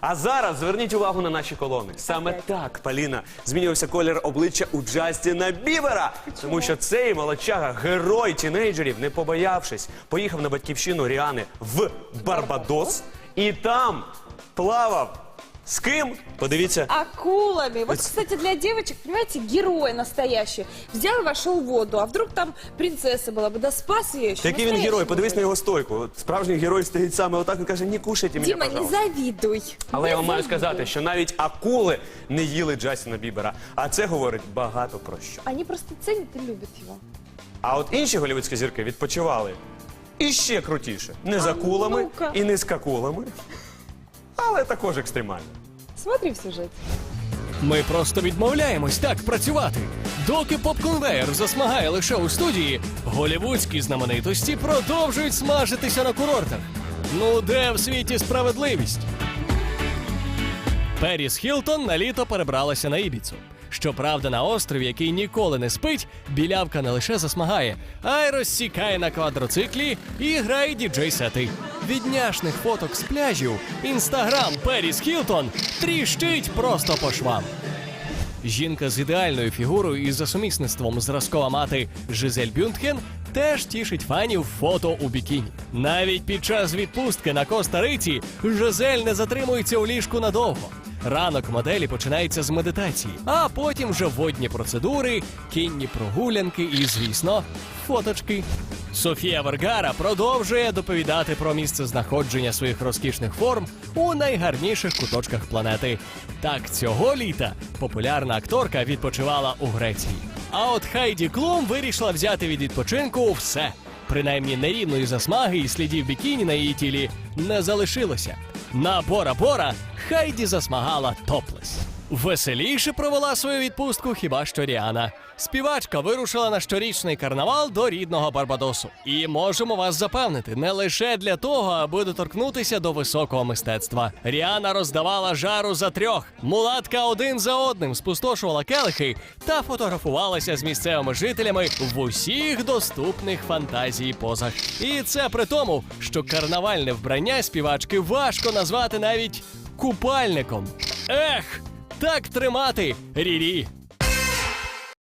А зараз зверніть увагу на наші колони. Саме так, Поліна, змінювався колір обличчя у Джастіна Бібера. Тому що цей молодчага, герой тінейджерів, не побоявшись, поїхав на батьківщину Ріани в Барбадос і там плавав. З ким? Подивіться. Акулами. Вот, кстати, для девочек, понимаете, герой настоящий. Взял и вошел в воду. А вдруг там принцесса была бы, да спас ее еще. Який він Настоящий герой? Подивись на його стойку. От Справжній герой стоїть саме отак і каже: не кушайте мене, Дима, не пожалуйста. завидуй. Але Не я вам маю сказати, що навіть акули не їли Джастіна Бібера. А це говорить багато про що. Они просто ценят и любят его. А от інші голівудські зірки відпочивали і ще крутіше. Не з акулами ну-ка. і не з какулами, але також екстремально. Смотри в сюжете. Ми просто відмовляємось так працювати. Доки поп-конвейер засмагає лише у студії, голівудські знаменитості продовжують смажитися на курортах. Ну де в світі справедливість? Періс Хілтон на літо перебралася на Ібіцу. Щоправда, на острові, який ніколи не спить, білявка не лише засмагає, а й розсікає на квадроциклі і грає діджей-сети. Від няшних фоток з пляжів інстаграм Періс Хілтон тріщить просто по швам. Жінка з ідеальною фігурою і за сумісництвом зразкова мати Жизель Бюнтген теж тішить фанів фото у бікіні. Навіть під час відпустки на Коста-Риці Жизель не затримується у ліжку надовго. Ранок моделі починається з медитації, а потім вже водні процедури, кінні прогулянки і, звісно, фоточки. Софія Вергара продовжує доповідати про місце знаходження своїх розкішних форм у найгарніших куточках планети. Так цього літа популярна акторка відпочивала у Греції. А от Хайді Клум вирішила взяти від відпочинку все. Принаймні нерівної засмаги і слідів бікіні на її тілі не залишилося. На Бора Бора Хайді засмагала топлес. Веселіше провела свою відпустку хіба що Ріана. Співачка вирушила на щорічний карнавал до рідного Барбадосу. І можемо вас запевнити, не лише для того, аби доторкнутися до високого мистецтва. Ріана роздавала жару за трьох. Мулатка один за одним спустошувала келихи та фотографувалася з місцевими жителями в усіх доступних фантазії позах. І це при тому, що карнавальне вбрання співачки важко назвати навіть купальником. Ех! Так тримати, Рірі.